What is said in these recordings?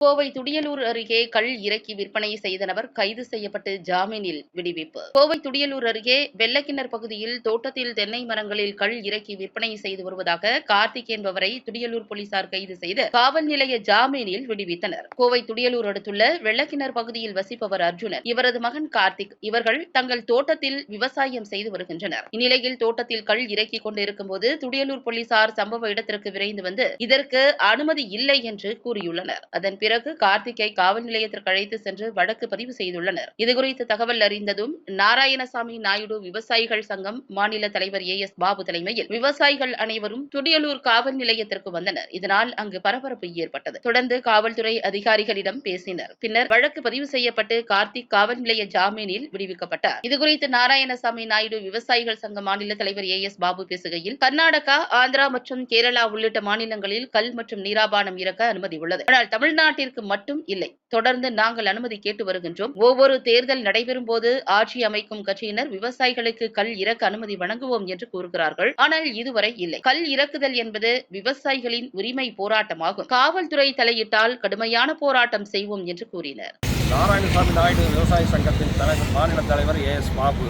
கோவை துடியலூர் அருகே கல் இறக்கி விற்பனை செய்த நபர் கைது செய்யப்பட்டு ஜாமீனில் விடுவிப்பு. கோவை துடியலூர் அருகே வெள்ளக்கிணர் பகுதியில் தோட்டத்தில் தென்னை மரங்களில் கல் இறக்கி விற்பனை செய்து வருவதாக கார்த்திக் என்பவரை துடியலூர் போலீசார் கைது செய்து காவல் நிலைய ஜாமீனில் விடுவித்தனர். கோவை துடியலூர் அடுத்துள்ள வெள்ளக்கிணர் பகுதியில் வசிப்பவர் அர்ஜுனன் இவரது மகன் கார்த்திக். இவர்கள் தங்கள் தோட்டத்தில் விவசாயம் செய்து வருகின்றனர். இந்நிலையில் தோட்டத்தில் கள் இறக்கி கொண்டிருக்கும் போது துடியலூர் போலீசார் சம்பவ இடத்திற்கு விரைந்து வந்து இதற்கு அனுமதி இல்லை என்று கூறியுள்ளனர். அதன் பிறகு கார்த்திக்கை காவல் நிலையத்திற்கு அழைத்து சென்று வழக்கு பதிவு செய்துள்ளனர். இதுகுறித்து தகவல் அறிந்ததும் நாராயணசாமி நாயுடு விவசாயிகள் சங்கம் மாநில தலைவர் ஏ. எஸ். பாபு தலைமையில் விவசாயிகள் அனைவரும் துடியலூர் காவல் நிலையத்திற்கு வந்தனர். இதனால் அங்கு பரபரப்பு ஏற்பட்டது. தொடர்ந்து காவல்துறை அதிகாரிகளிடம் பேசினர். பின்னர் வழக்கு பதிவு செய்யப்பட்டு கார்த்திக் காவல் நிலைய ஜாமீனில் விடுவிக்கப்பட்டார். இதுகுறித்து நாராயணசாமி நாயுடு விவசாயிகள் சங்க மாநில தலைவர் ஏ. எஸ். பாபு பேசுகையில் கர்நாடகா ஆந்திரா மற்றும் கேரளா உள்ளிட்ட மாநிலங்களில் கல் மற்றும் நீராபானம் இறக்க அனுமதி உள்ளது. ஆனால் தமிழ்நாட்டிற்கு மட்டும் இல்லை. தொடர்ந்து நாங்கள் அனுமதி கேட்டு வருகின்றோம். ஒவ்வொரு தேர்தல் நடைபெறும் போது ஆட்சி அமைக்கும் கட்சியினர் விவசாயிகளுக்கு கல் இறக்க அனுமதி வழங்குவோம் என்று கூறுகிறார்கள். ஆனால் இதுவரை இல்லை. கல் இறக்குதல் என்பது விவசாயிகளின் உரிமை போராட்டமாகும். காவல்துறை தலையிட்டால் கடுமையான போராட்டம் செய்வோம் என்று கூறினர். நாராயணசாமி நாயுடு விவசாய சங்கத்தின் தலைவர் மாநில தலைவர் ஏ எஸ் பாபு.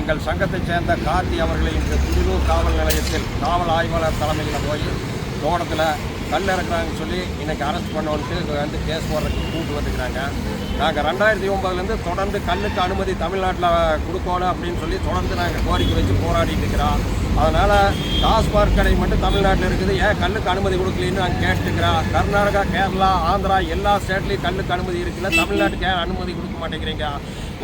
எங்கள் சங்கத்தைச் சேர்ந்த கார்த்தி அவர்களை இன்று திருலூர் காவல் நிலையத்தில் காவல் ஆய்வாளர் தலைமையில் போய் தோட்டத்தில் கல் இறக்குறாங்கன்னு சொல்லி இன்றைக்கி அரெஸ்ட் பண்ணோன்ட்டு வந்து கேஸ் போடுறதுக்கு கூப்பிட்டு வந்துக்கிறாங்க. நாங்கள் ரெண்டாயிரத்தி ஒம்பதுலேருந்து தொடர்ந்து கல்லுக்கு அனுமதி தமிழ்நாட்டில் கொடுக்கணும் அப்படின்னு சொல்லி தொடர்ந்து நாங்கள் கோரிக்கை வச்சு போராடிட்டு இருக்கிறோம். அதனால் டாஸ்மாக் கடை மட்டும் தமிழ்நாட்டில் இருக்குது. ஏன் கல்லுக்கு அனுமதி கொடுக்கலன்னு நாங்கள் கேட்டுக்கிறோம் கர்நாடகா கேரளா ஆந்திரா எல்லா ஸ்டேட்லேயும் கல்லுக்கு அனுமதி இருக்குல்ல? தமிழ்நாட்டுக்கு ஏன் அனுமதி கொடுக்க மாட்டேங்கிறீங்க?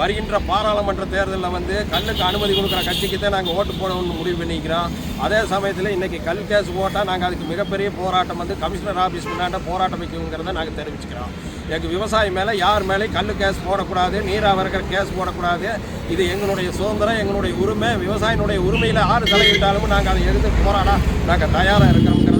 வருகின்ற பாராளுமன்ற தேர்தலில் வந்து கல்லுக்கு அனுமதி கொடுக்குற கட்சிக்கு தான் நாங்கள் ஓட்டு போடணும்னு முடிவு பண்ணிக்கிறோம். அதே சமயத்தில் இன்றைக்கி கல் கேஸ் போட்டால் நாங்கள் அதுக்கு மிகப்பெரிய போராட்டம் வந்து கமிஷனர் ஆஃபீஸ் முன்னாண்ட போராட்டம் வைக்குங்கிறத நாங்கள் தெரிவிச்சுக்கிறோம். எங்கள் விவசாயி மேலே யார் மேலேயும் கல் கேஸ் போடக்கூடாது நீராவரகர் கேஸ் போடக்கூடாது. இது எங்களுடைய சுதந்திரம் எங்களுடைய உரிமை விவசாயினுடைய உரிமையில் யார் தலையிட்டாலும் நாங்கள் அதை எடுத்து போராட நாங்கள் தயாராக இருக்கிறோங்கிறது